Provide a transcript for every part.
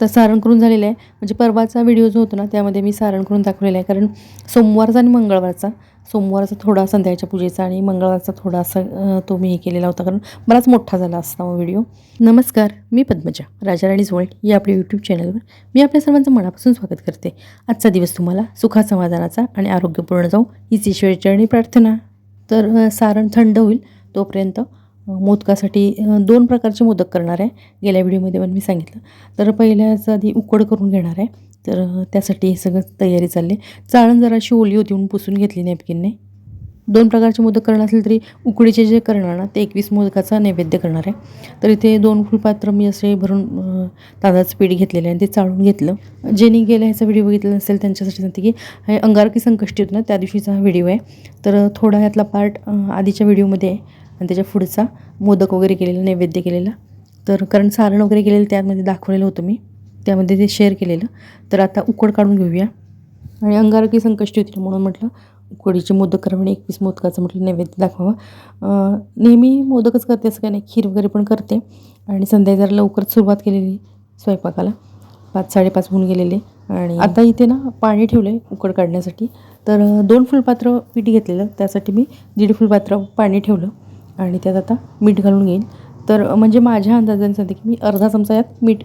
तर सारण करून झालेलं आहे. म्हणजे परवाचा व्हिडिओ जो होता ना त्यामध्ये मी सारण करून दाखवलेला आहे. कारण सोमवारचा आणि मंगळवारचा सोमवारचा थोडा संध्याकाळच्या पूजेचा आणि मंगळवारचा थोडासा तो मी हे केलेला होता. कारण बराच मोठा झाला असता मग व्हिडिओ नमस्कार मी पद्मजा राजाराणी जोळ या आपल्या यूट्यूब चॅनलवर मी आपल्या सर्वांचं मनापासून स्वागत करते. आजचा दिवस तुम्हाला सुखा समाधानाचा आणि आरोग्यपूर्ण जाऊ हीच ईश्वरीचरणी प्रार्थना. तर सारण थंड होईल तोपर्यंत मोदकासाठी दोन प्रकारचे मोदक करणार आहे. गेल्या व्हिडिओमध्ये पण मी सांगितलं. तर पहिल्याच आधी उकड करून घेणार आहे. तर त्यासाठी हे सगळं तयारी चालली चाळण जराशी ओली होती म्हणून पुसून घेतली नॅपकिनने दोन प्रकारचे मोदक करणार असेल तरी उकडीचे जे करणार ना ते एकवीस मोदकाचा नैवेद्य करणार आहे. तर इथे दोन फुलपात्र मी असे भरून तांदळाचं पीठ घेतलेलं आहे आणि ते चाळून घेतलं. ज्यांनी गेल्या ह्याचा व्हिडिओ बघितला नसेल त्यांच्यासाठी सांगते की हे अंगारकी संकष्टी होती ना त्या दिवशीचा हा व्हिडिओ आहे. तर थोडा ह्यातला पार्ट आधीच्या व्हिडिओमध्ये आहे आणि त्याच्या पुढचा मोदक वगैरे केलेला नैवेद्य केलेला. तर कारण सारण वगैरे केलेलं त्यामध्ये दाखवलेलं होतं मी. त्यामध्ये ते शेअर केलेलं. तर आता उकड काढून घेऊया. आणि अंगारकी संकष्टी होती म्हणून म्हटलं उकडीचे मोदक करा म्हणजे एकवीस मोदकाचं म्हटलं नैवेद्य दाखवावा. नेहमी मोदकच करते असं काही नाही खीर वगैरे पण करते. आणि संध्याकाळी जरा लवकरच सुरुवात केलेली स्वयंपाकाला. पाच साडेपाच होऊन गेलेले. आणि आता इथे ना पाणी ठेवलं आहे उकड काढण्यासाठी. तर दोन फुलपात्र पीठ घेतलेलं त्यासाठी मी दीड फुलपात्र पाणी ठेवलं. आणि त्यात आता मीठ घालून घेईन. तर म्हणजे माझ्या अंदाजाने सांगते की मी अर्धा चमचा यात मीठ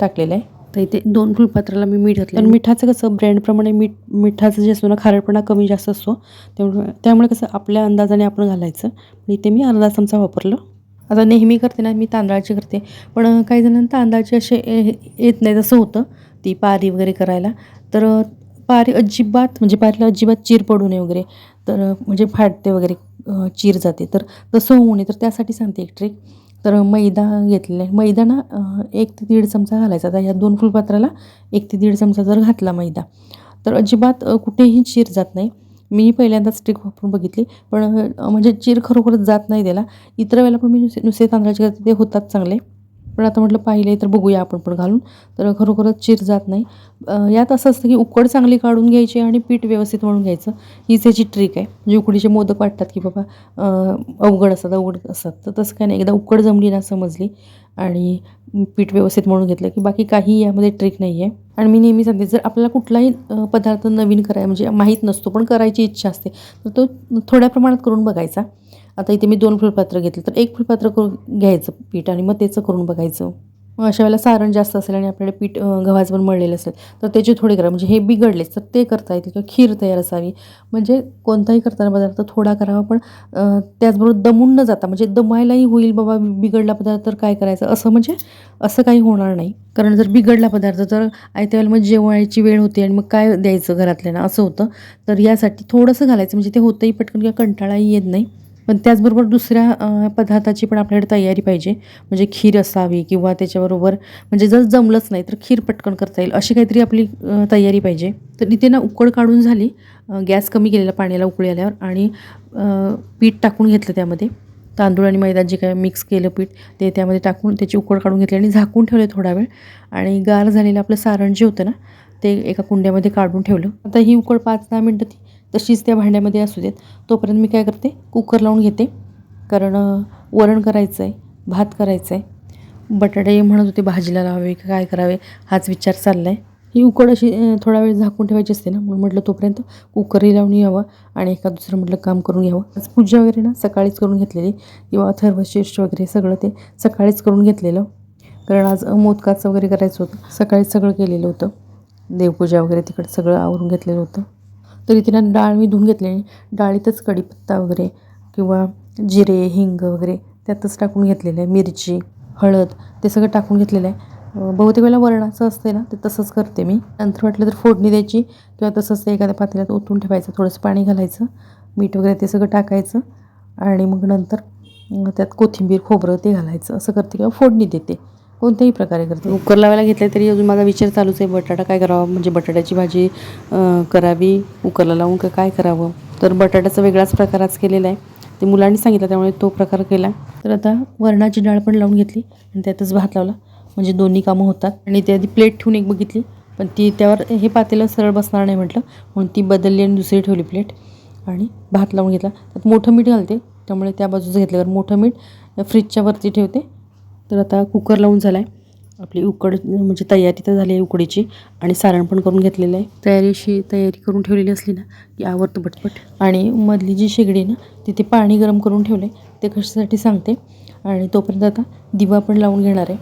टाकलेलं आहे. तर इथे दोन फुलपात्राला मी मीठ घातलं आणि मिठाचं कसं ब्रँडप्रमाणे मीठ मिठाचं जे असतो ना खारटपणा कमी जास्त असतो. त्यामुळे त्यामुळे कसं आपल्या अंदाजाने आपण घालायचं. इथे मी अर्धा चमचा वापरलं. आता नेहमी करते ना मी तांदळाची करते. पण काही जणांना तांदळाचे असे ए- येत नाही जसं होतं ती पारी वगैरे करायला. तर पारी अजिबात म्हणजे पारीला अजिबात चीर पडू नये वगैरे. तर म्हणजे फाटते वगैरे चीर जाते. तर तसं होऊ नये. तर त्यासाठी सांगते एक ट्रिक तर मैदा घेतलेला आहे. मैदा ना एक ते दीड चमचा घालायचा. आता ह्या दोन फुलपात्राला एक ते दीड चमचा जर घातला मैदा तर अजिबात कुठेही चीर जात नाही. मी पहिल्यांदाच ट्रिक वापरून बघितली पण म्हणजे चीर खरोखरच जात नाही त्याला. इतर वेळेला पण मी नुसते नुसते तांदळाचे करते ते होतात चांगले. पण आता म्हटलं पाहिले तर बघूया आपण पण घालून. तर खरोखरच चीर जात नाही. यात असं असतं की उकड चांगली काढून घ्यायची आणि पीठ व्यवस्थित म्हणून घ्यायचं. हीच याची ट्रिक आहे. म्हणजे उकडीचे मोदक वाटतात की बाबा अवघड असतात अवघड असतात. तर तसं काय नाही. एकदा उकड जमली ना समजली आणि पीठ व्यवस्थित म्हणून घेतलं की बाकी काही यामध्ये ट्रिक नाही आहे. आणि मी नेहमी सांगते जर आपल्याला कुठलाही पदार्थ नवीन करायला म्हणजे माहीत नसतो पण करायची इच्छा असते तर तो थोड्या प्रमाणात करून बघायचा. आता इथे मी दोन फुलपात्र घेतलं तर एक फुलपात्र करून घ्यायचं पीठ आणि मग त्याचं करून बघायचं. मग अशा वेळेला सारण जास्त असेल आणि आपल्याकडे पीठ गव्हाचं पण मळलेलं असेल तर त्याचे थोडे करा. म्हणजे हे बिघडलेच तर ते करता येतील किंवा खीर तयार असावी. म्हणजे कोणताही करताना पदार्थ थोडा करावा पण त्याचबरोबर दमून न जाता म्हणजे दमायलाही होईल बाबा बिघडला पदार्थ तर काय करायचं? असं म्हणजे असं काही होणार नाही. कारण जर बिघडला पदार्थ तर आयत्या वेळेला मग जेवायची वेळ होते आणि मग काय द्यायचं घरातल्यांना? असं होतं. तर यासाठी थोडंसं घालायचं म्हणजे ते होतंही पटकन किंवा कंटाळाही येत नाही. पण त्याचबरोबर दुसऱ्या पदार्थाची पण आपल्याकडे तयारी पाहिजे. म्हणजे खीर असावी किंवा त्याच्याबरोबर म्हणजे जर जमलंच नाही तर खीर पटकन करता येईल अशी काहीतरी आपली तयारी पाहिजे. तर इथे ना उकड काढून झाली. गॅस कमी केलेला पाण्याला उकळी आल्यावर आणि पीठ टाकून घेतलं त्यामध्ये. तांदूळ आणि मैदा जे काय मिक्स केलं पीठ ते त्यामध्ये टाकून त्याची उकड काढून घेतली आणि झाकून ठेवले थोडा वेळ. आणि गार झालेलं आपलं सारण जे होतं ना ते एका कुंड्यामध्ये काढून ठेवलं. आता ही उकड पाच दहा मिनटं ती तशीच त्या भांड्यामध्ये असू देत. तोपर्यंत मी काय करते कुकर लावून घेते. कारण वरण करायचं आहे भात करायचं आहे बटाटे म्हणत होते भाजीला लावावे का काय करावे हाच विचार चालला आहे ही उकड अशी थोडा वेळ झाकून ठेवायची असते ना म्हणून म्हटलं तोपर्यंत कुकरही लावून यावं आणि एका दुसरं म्हटलं काम करून घ्यावं. आज पूजा वगैरे ना सकाळीच करून घेतलेली. किंवा अथर्वशीर्ष वगैरे सगळं ते सकाळीच करून घेतलेलं. कारण आज मोदकाचं वगैरे करायचं होतं. सकाळीच सगळं केलेलं होतं. देवपूजा वगैरे तिकडं सगळं आवरून घेतलेलं होतं. तर इथे ना डाळ मी धुवून घेतली डाळीतच कढीपत्ता वगैरे किंवा जिरे हिंग वगैरे त्यातच टाकून घेतलेलं आहे. मिरची हळद ते सगळं टाकून घेतलेलं आहे. बहुतेक वेळेला वरणाचं असते ना ते तसंच करते मी. नंतर वाटलं तर फोडणी द्यायची किंवा तसंच ते एखाद्या पातेल्यात ओतून ठेवायचं थोडंसं पाणी घालायचं मीठ वगैरे ते सगळं टाकायचं आणि मग नंतर त्यात कोथिंबीर खोबरं ते घालायचं. असं करते किंवा फोडणी देते. कोणत्याही प्रकारे करते. कुकर लावायला घेतलं तरी अजून माझा विचार चालूच आहे बटाटा काय करावा? म्हणजे बटाट्याची भाजी करावी कुकरला लावून का काय करावं? तर बटाट्याचा वेगळाच प्रकार आज केलेला आहे. ते मुलांनी सांगितलं त्यामुळे तो प्रकार केला. तर आता वरणाची डाळ पण लावून घेतली आणि त्यातच भात लावला. म्हणजे दोन्ही कामं होतात. आणि त्या आधी प्लेट ठेवून एक बघितली पण ती त्यावर हे पातेलं सरळ बसणार नाही म्हटलं. म्हणून ती बदलली आणि दुसरी ठेवली प्लेट आणि भात लावून घेतला. त्यात मोठं मीठ घालते त्यामुळे त्या बाजूचं घेतलं. मोठं मीठ फ्रीजच्या वरती ठेवते. तर आता कुकर लावून झाला आहे आपली उकड म्हणजे तयारी तर झाली आहे उकडीची आणि सारण पण करून घेतलेलं आहे. तयारी अशी तयारी करून ठेवलेली असली ना की आवडतं पटपट. आणि मधली जी शेगडी आहे ना तिथे पाणी गरम करून ठेवलं आहे ते कशासाठी सांगते. आणि तोपर्यंत आता दिवा पण लावून घेणार आहे.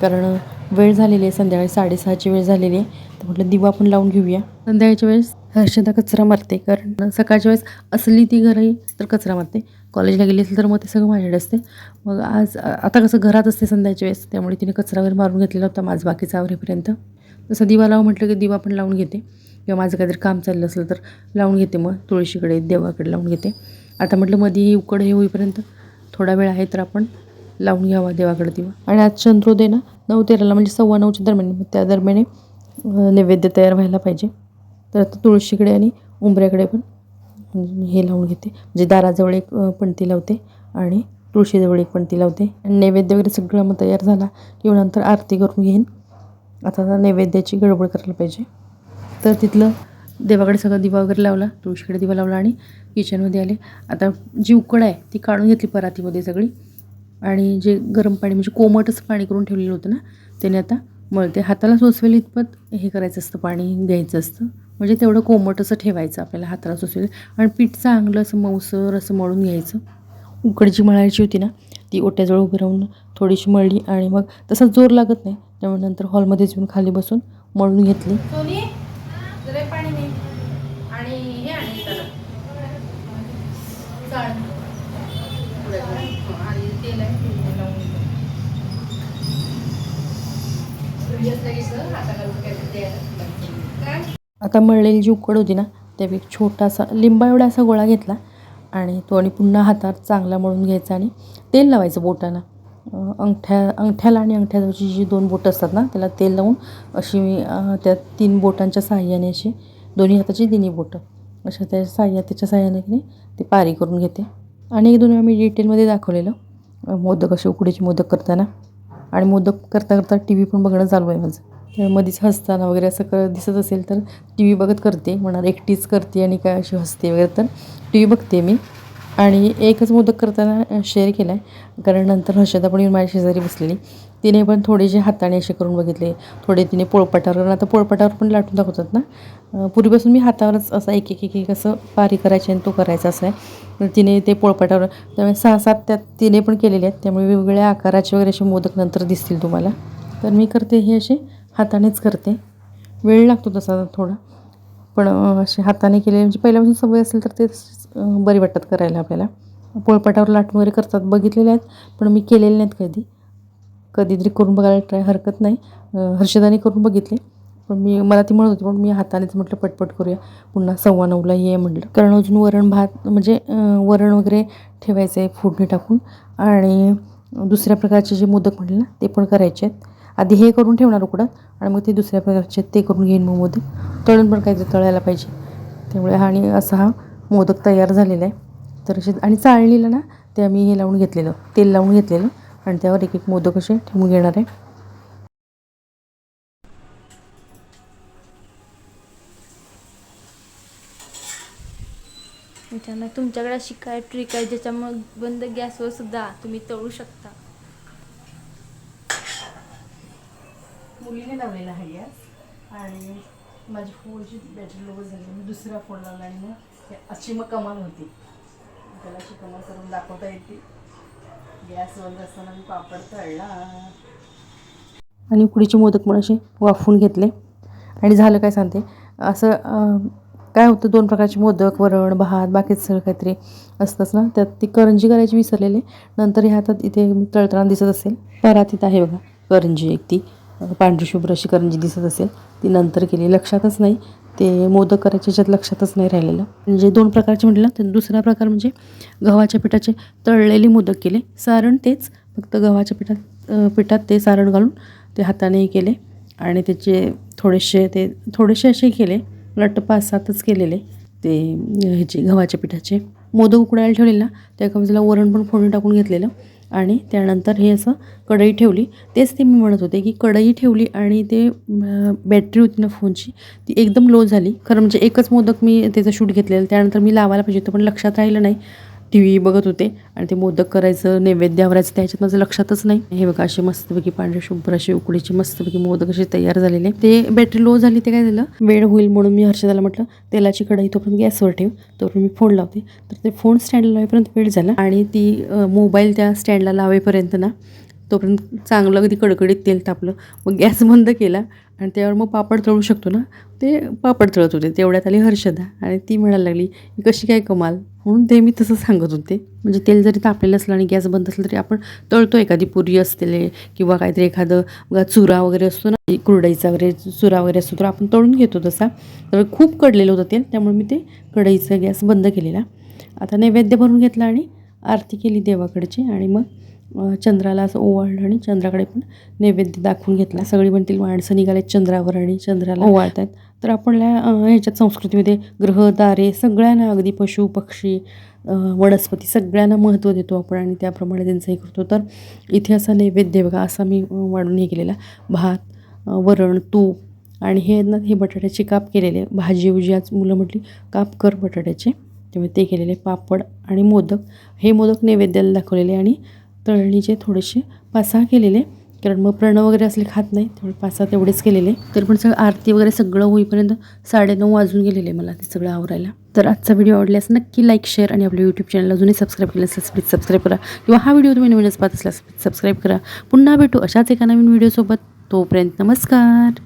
कारण वेळ झालेली आहे. संध्याकाळी साडेसहाची वेळ झालेली आहे. तर म्हटलं दिवा पण लावून घेऊया. संध्याकाळच्या वेळेस हर्षदा कचरा मारते. कारण सकाळच्या वेळेस असली ती घरही तर कचरा मारते. कॉलेजला गेली असेल तर मग ते सगळं माझ्याकडे असते. मग आज आता कसं घरात असते संध्याच्या वेळेस त्यामुळे तिने कचरा वगैरे मारून घेतलेला होता माझं बाकीचा आवरेपर्यंत. तसं दिवा लावून म्हटलं की दिवा पण लावून घेते. किंवा माझं काहीतरी काम चाललं असलं तर लावून घेते मग तुळशीकडे देवाकडे लावून घेते. आता म्हटलं मध्ये उकड हे होईपर्यंत थोडा वेळ आहे तर आपण लावून घ्यावा देवाकडे दिवा. आणि आज चंद्रोदय ना नऊ तेराला म्हणजे सव्वा नऊच्या दरम्यान मग त्या दरम्याने नैवेद्य तयार व्हायला पाहिजे. तर आता तुळशीकडे आणि उंबऱ्याकडे पण हे लावून घेते. म्हणजे दाराजवळ एक पणती लावते आणि तुळशीजवळ एक पणती लावते. आणि नैवेद्य वगैरे सगळं मग तयार झाला किंवा नंतर आरती करून घेईन. आता नैवेद्याची गडबड करायला पाहिजे. तर तिथलं देवाकडे सगळं दिवा वगैरे लावला तुळशीकडे दिवा लावला आणि किचनमध्ये आले. आता जी उकड आहे ती काढून घेतली परातीमध्ये सगळी. आणि जे गरम पाणी म्हणजे कोमटच पाणी करून ठेवलेलं होतं ना त्याने आता मळते. हाताला सोसवेल इतपत हे करायचं असतं पाणी घ्यायचं असतं. म्हणजे तेवढं कोमट असं ठेवायचं आपल्याला हाताला सोसवेल आणि पीठ चांगलं असं मऊसर असं मळून घ्यायचं. उकड जी मळायची होती ना ती ओट्याजवळ उभं राहून थोडीशी मळली आणि मग तसा जोर लागत नाही. त्यामुळे नंतर हॉलमध्येच येऊन खाली बसून मळून घेतली. आणि आता मळलेली जी उकड होती ना त्यावेळी एक छोटासा लिंबा एवढा असा गोळा घेतला आणि तो आणि पुन्हा हातात चांगला मळून घ्यायचा आणि तेल लावायचं बोटाला. अंगठ्या अंगठ्याला आणि अंगठ्याची जी दोन बोटं असतात ना त्याला तेल लावून अशी मी त्या तीन बोटांच्या साह्याने अशी दोन्ही हाताची तिन्ही बोटं अशा त्या साह्या त्याच्या साह्याने की नाही ते पारी करून घेते. आणि एक दोन वेळा मी डिटेलमध्ये दाखवलेलं मोदक असे उकडीचे मोदक करताना. आणि मोदक करता करता टी व्ही पण बघणं चालू आहे माझं. मध्येच हसताना वगैरे असं कर दिसत असेल तर टी व्ही बघत करते. म्हणणार एकटीच करते आणि काय अशी हसते वगैरे तर टी व्ही बघते मी. आणि एकच मोदक करताना शेअर केला आहे कारण नंतर हर्षदा पण येऊन माझ्या शेजारी बसलेली. तिने पण थोडेसे हाताने असे करून बघितले. थोडे तिने पोळपाटावर कारण आता पोळपाटावर पण लाटून दाखवतात ना. पूर्वीपासून मी हातावरच असं एक एक एक एक असं पारी करायची आणि तो करायचा असं आहे. तिने ते पोळपाटावर त्यामुळे सहा सात त्यात तिने पण केलेले आहेत. त्यामुळे वेगवेगळ्या आकाराचे वगैरे असे मोदक नंतर दिसतील तुम्हाला. तर मी करते हे असे. हातानेच करते. वेळ लागतो तसा थोडा. पण असे हाताने केले म्हणजे पहिल्यापासून सवय असेल तर ते बरी वाटतात करायला आपल्याला. पोळपाटावर लाटून वगैरे करतात. बघितलेले आहेत पण मी केलेले नाहीत कधी. कधीतरी करून बघायला ट्राय हरकत नाही. हर्षदाने करून बघितले. पण मी मला ती म्हणत होती पण मी हातानेच म्हटलं पटपट करूया. पुन्हा सव्वा नऊला ये म्हटलं. कारण अजून वरण भात म्हणजे वरण वगैरे ठेवायचं आहे फोडणी टाकून. आणि दुसऱ्या प्रकारचे जे मोदक म्हटले ना ते पण करायचे आहेत. आधी हे करून ठेवणार उकडं आणि मग ते दुसऱ्या प्रकारचे ते करून घेईन मग मोदक. तळून पण काहीतरी तळायला पाहिजे. त्यामुळे हा आणि असा हा मोदक तयार झालेला आहे. तर असे आणि चाळणीला ना ते आम्ही हे लावून घेतलेलं तेल लावून घेतलेलं आणि त्यावर एक एक मोदक असे ठेवून घेणार आहे. तुमच्याकडे अशी काय ट्रिक आहे ज्याच्यामुळे बंद गॅसवर सुद्धा तुम्ही तळू शकता? मुलीने लावलेला आहे गॅस आणि माझी फोनची बॅटरी लो झाली. मी दुसरा फोन लावला आणि मग अशी मग कमाल होती. त्याला अशी कमाल करून दाखवता येते. गॅस बंद असताना मी पापड तळला. आणि उकडीचे मोदक पण असे वाफवून घेतले. आणि झालं काय सांगते? असं काय होतं? दोन प्रकारचे मोदक वरण भात बाकीचं सगळं काहीतरी असतंच ना? त्यात ती करंजी करायची विसरलेले. नंतर ह्या हातात इथे तळताना दिसत असेल. परातीत आहे बघा. करंजी एक ती. पांढरीशुभ्र अशी करंजी दिसत असेल ती नंतर केली. लक्षातच नाही. ते मोदक करायच्या ह्याच्यात लक्षातच नाही राहिलेलं. म्हणजे दोन प्रकारचे म्हटलं तर दुसरा प्रकार म्हणजे गव्हाच्या पिठाचे तळलेले मोदक केले. सारण तेच फक्त गव्हाच्या पिठात पिठात ते सारण घालून ते हाताने केले. आणि त्याचे थोडेसे ते थोडेसे असे केले. मला पाच सातच केलेले ते ह्याचे गव्हाच्या पिठाचे. मोदक उकडायला ठेवलेला. त्या एका बाजूला वरण पण फोडणी टाकून घेतलेलं. आणि त्यानंतर हे असं कढई ठेवली. तेच ते मी म्हणत होते की कढई ठेवली आणि ते बॅटरी होती ना फोनची ती एकदम लो झाली. खरं म्हणजे एकच मोदक मी त्याचं शूट घेतलेलं. त्यानंतर मी लावायला पाहिजे होतं पण लक्षात राहिलं नाही. टी व्ही बघत होते आणि ते मोदक करायचं नैवेद्य आवरायचं त्याच्यात माझं लक्षातच नाही. हे बघा असे मस्तपैकी पांढरे शुभ्र असे उकडीचे मस्तपैकी मोदक असे तयार झालेले. ते बॅटरी लो झाली ते काय झालं? वेळ होईल म्हणून मी हर्षदाला म्हटलं तेलाची कढई तोपर्यंत गॅसवर ठेव. तोपर्यंत मी फोन लावते. तर ते फोन स्टँडला लावेपर्यंत वेळ झाला. आणि ती मोबाईल त्या स्टँडला लावेपर्यंत ना तोपर्यंत चांगलं अगदी कडकडीत तेल तापलं. मग गॅस बंद केला आणि त्यावर मग पापड तळू शकतो ना? ते पापड तळत होते. तेवढ्यात आली हर्षदा आणि ती म्हणायला लागली कशी काय कमाल? म्हणून ते मी तसं सांगत होते. म्हणजे तेल जरी तापलेलं असलं आणि गॅस बंद असलं तरी आपण तळतो एखादी पुरी असते किंवा काहीतरी एखादं बघा चुरा वगैरे असतो ना कुरडईचा वगैरे चुरा वगैरे असतो तर आपण तळून घेतो तसा. तर खूप कडलेलं होतं तेल त्यामुळे मी ते कढईचा गॅस बंद केलेला. आता नैवेद्य भरून घेतला आणि आरती केली देवाकडची आणि मग चंद्राला असं ओवाळलं आणि चंद्राकडे पण नैवेद्य दाखवून घेतला. सगळी म्हणतील माणसं निघाले चंद्रावर आणि चंद्राला. ओवाळतात तर आपल्या ह्याच्यात संस्कृतीमध्ये ग्रह तारे सगळ्यांना अगदी पशु पक्षी वनस्पती सगळ्यांना महत्त्व देतो आपण आणि त्याप्रमाणे त्यांचं हे करतो. तर इथे असा नैवेद्य बघा असा मी वाढून हे केलेला. भात वरण तूप आणि हे ना हे बटाट्याचे काप केलेले भाजी उजी आज मुलं म्हटली काप कर बटाट्याचे. त्यामुळे ते केलेले पापड आणि मोदक. हे मोदक नैवेद्याला दाखवलेले आणि तळणीचे थोडेसे पाच सहा केलेले. कारण मग प्रणव वगैरे असले खात नाही त्यामुळे पाच सहा तेवढेच केलेले. तर पण सगळं आरती वगैरे सगळं होईपर्यंत साडेनऊ वाजून गेलेले मला ते सगळं आवरायला. तर आजचा व्हिडिओ आवडल्यास नक्की लाईक शेअर आणि आपल्या यूट्यूब चॅनल अजूनही सबस्क्राईब केलं असल्यास प्लीज सबस्क्राईब करा. किंवा हा व्हिडिओ तुम्ही नवीनच पाहत असल्यास प्लीज सबस्क्राईब करा. पुन्हा भेटू अशाच एका नवीन व्हिडिओसोबत तोपर्यंत नमस्कार.